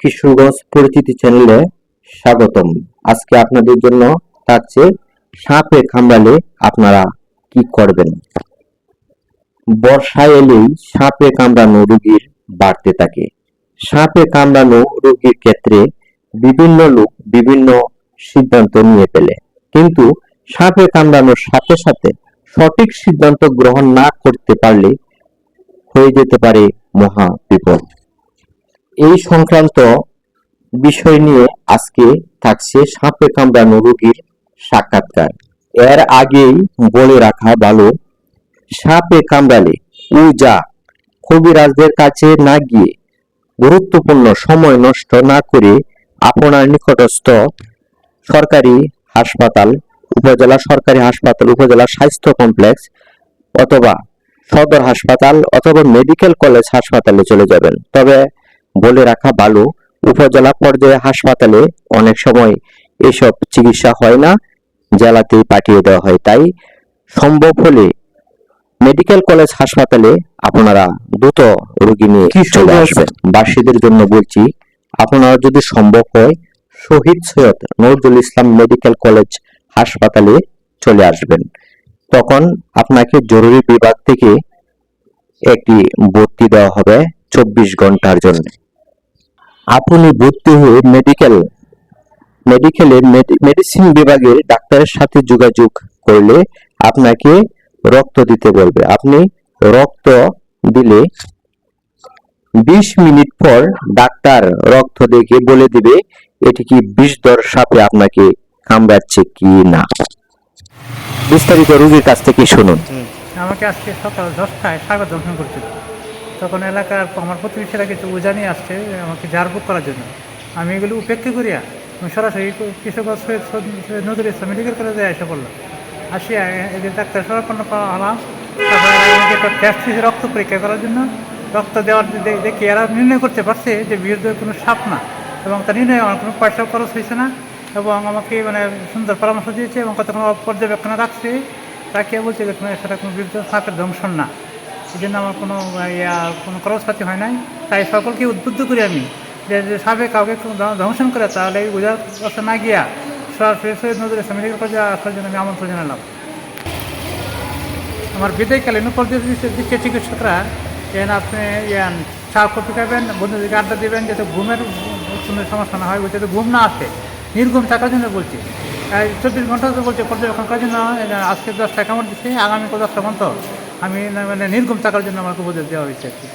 কিশোরগঞ্জ পরিচিতি চ্যানেলে স্বাগতম। আজকে আপনাদের জন্য থাকছে সাপে কামড়ালে আপনারা কি করবেন? বর্ষা এলেই সাপে কামড়ানো রোগীর বাড়তে থাকে। সাপে কামড়ানো রোগীর ক্ষেত্রে বিভিন্ন লোক বিভিন্ন সিদ্ধান্ত নিয়ে ফেলে। কিন্তু সাপে কামড়ানোর সাথে সাথে সঠিক সিদ্ধান্ত গ্রহণ না করতে পারলে হয়ে যেতে পারে মহা বিপদ এই সংক্রান্ত বিষয় নিয়ে আজকে থাকছে সাপে কামড়ানো রোগীর সাক্ষাৎকার। এর আগেই বলে রাখা ভালো, সাপে কামড়ালে উজা কবিরাজদের কাছে না গিয়ে গুরুত্বপূর্ণ সময় নষ্ট না করে আপনার নিকটস্থ সরকারি হাসপাতাল, উপজেলা সরকারি হাসপাতাল, উপজেলা স্বাস্থ্য কমপ্লেক্স অথবা সদর হাসপাতাল অথবা মেডিকেল কলেজ হাসপাতালে চলে যাবেন। তবে বলে রাখা ভালো। উপজেলা পর্যায়ে হাসপাতালে অনেক সময় এসব চিকিৎসা হয় না জেলাতেই পাঠিয়ে দেওয়া হয়। তাই সম্ভব হলে মেডিকেল কলেজ হাসপাতালে আপনারা দ্রুত রোগী নিয়ে চলে আসবেন। বাসীদের জন্য বলছি আপনারা যদি সম্ভব হয় শহীদ সৈয়দ নজরুল ইসলাম মেডিকেল কলেজ হাসপাতালে চলে আসবেন। তখন আপনাকে জরুরি বিভাগ থেকে একটি ভর্তি দেওয়া হবে চব্বিশ ঘণ্টার জন্য। আপনি ভর্তি হয়ে মেডিকেল মেডিকেলের মেডিসিন বিভাগের ডাক্তারের সাথে যোগাযোগ করলে আপনাকে রক্ত দিতে বলবে। আপনি রক্ত দিলে বিশ মিনিট পর ডাক্তার রক্ত দেখে বলে দিবে, এটি কি বিষ দর সাপে আপনাকে কামড়াচ্ছে কি না। বিস্তারিত রোগীর কাছ থেকে শুনুন। আমাকে আজকে সকাল দশটায় স্বাগত দর্শন করছিল তখন এলাকার আমার প্রতিবেশীরা কিছু উজানি আসছে আমাকে জারবুক করার জন্য। আমি এগুলো উপেক্ষা করিয়া আমি সরাসরি কৃষকগঞ্জ সৈয়দ নজরুল ইসলাম মেডিকেল কলেজে এসে পড়লাম। আসিয়া এদের ডাক্তার সরাপন্ন পাওয়া হলাম তারপরে রক্ত পরীক্ষা করার জন্য। রক্ত দেওয়ার দেখি এরা নির্ণয় করতে পারছে যে বিরুদ্ধে কোনো সাপ না এবং তার নির্ণয় আমার কোনো পয়সা খরচ হয়েছে না এবং আমাকে মানে সুন্দর পরামর্শ দিয়েছে এবং কতক্ষণ পর্যবেক্ষণে রাখছে। তাকে বলছে যে কোনো সেটা কোনো বিরুদ্ধে সাপের দংশন না। এই জন্য আমার কোনো, ইয়া, কোনো খরচপাতি হয় নাই। তাই সকলকে উদ্বুদ্ধ করি আমি যে সাপে কাউকে কোনো ধ্বং- করে তাহলে বোঝার কথা না গিয়া সৈয়দ নজরুল মেডিকেল কলেজে আসার জন্য আমি আমন্ত্রণ জানালাম। আমার বিদায়কালীন দিচ্ছে চিকিৎসকরা যেন আপনি ইয়ান চা, কফি খাবেন, বন্ধুদেরকে আড্ডা দেবেন, যাতে ঘুমের কোনো সমস্যা না হয়, যাতে ঘুম না আসে। নির্ঘুম থাকার জন্য বলছি। চব্বিশ ঘণ্টা তো বলছে, পর্যবেক্ষণ করার জন্য আজকে দশটা কামড় দিচ্ছে আগামী দশটা পর্যন্ত আমি মানে নির্গম থাকার জন্য আমাকে উপদেশ দেওয়া হয়েছে আর কি।